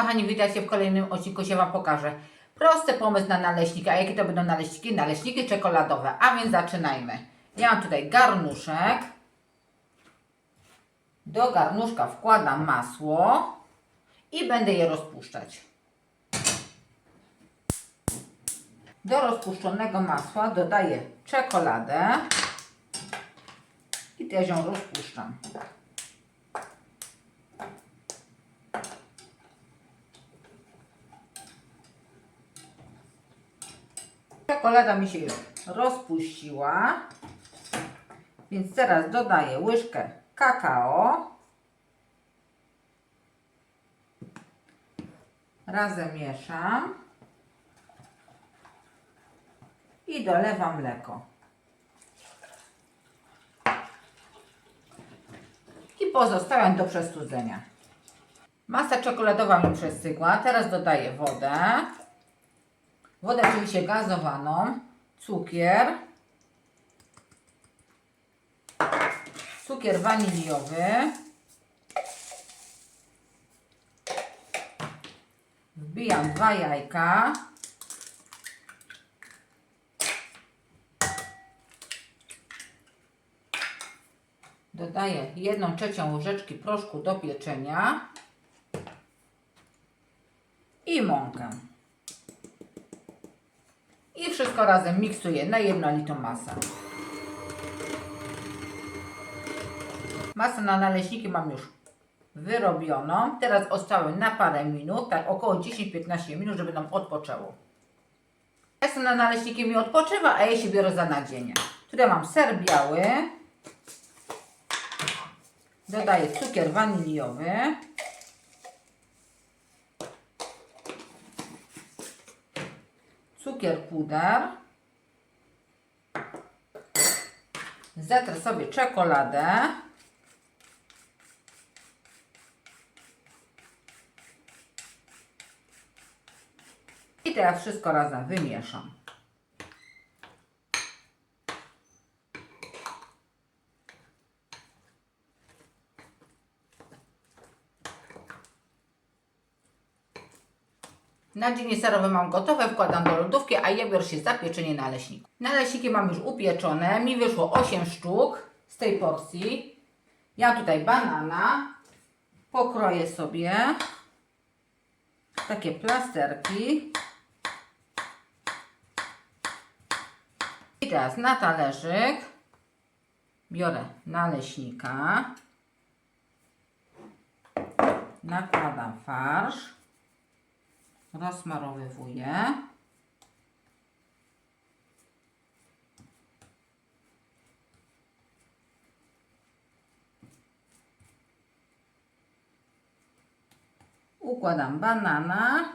kochani, witajcie w kolejnym odcinku, się Wam pokażę. Prosty pomysł na naleśniki. A jakie to będą naleśniki? Naleśniki czekoladowe. A więc zaczynajmy. Ja mam tutaj garnuszek. Do garnuszka wkładam masło i będę je rozpuszczać. Do rozpuszczonego masła dodaję czekoladę i też ją rozpuszczam. Czekolada mi się już rozpuściła, więc teraz dodaję łyżkę kakao. Razem mieszam i dolewam mleko. I pozostawiam do przestudzenia. Masa czekoladowa mi przestygła. Teraz dodaję wodę. Wodę oczywiście gazowaną, cukier, cukier waniliowy, wbijam dwa jajka, dodaję jedną trzecią łyżeczki proszku do pieczenia i mąkę. I wszystko razem miksuję na jednolitą masę. Masę na naleśniki mam już wyrobioną. Teraz odstałem na parę minut, tak około 10-15 minut, żeby nam odpoczęło. Masę na naleśniki mi odpoczywa, a ja się biorę za nadzienie. Tutaj mam ser biały. Dodaję cukier waniliowy. Cukier puder. Zetrę sobie czekoladę. I teraz wszystko razem wymieszam. Nadzienie serowe mam gotowe, wkładam do lodówki, a ja biorę się za pieczenie naleśników. Naleśniki mam już upieczone, mi wyszło 8 sztuk z tej porcji. Ja tutaj banana pokroję sobie takie plasterki. I teraz na talerzyk biorę naleśnika, nakładam farsz rozmarowywuję. Układam banana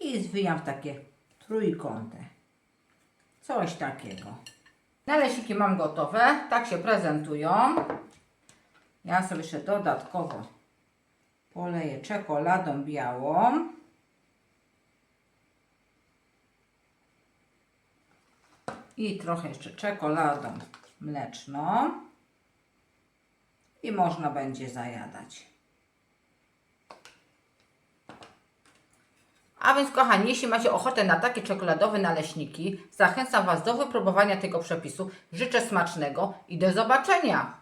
i zwijam w takie trójkąty. Coś takiego. Naleśniki mam gotowe, tak się prezentują. Ja sobie jeszcze dodatkowo poleję czekoladą białą. I trochę jeszcze czekoladą mleczną. I można będzie zajadać. A więc kochani, jeśli macie ochotę na takie czekoladowe naleśniki, zachęcam Was do wypróbowania tego przepisu. Życzę smacznego i do zobaczenia!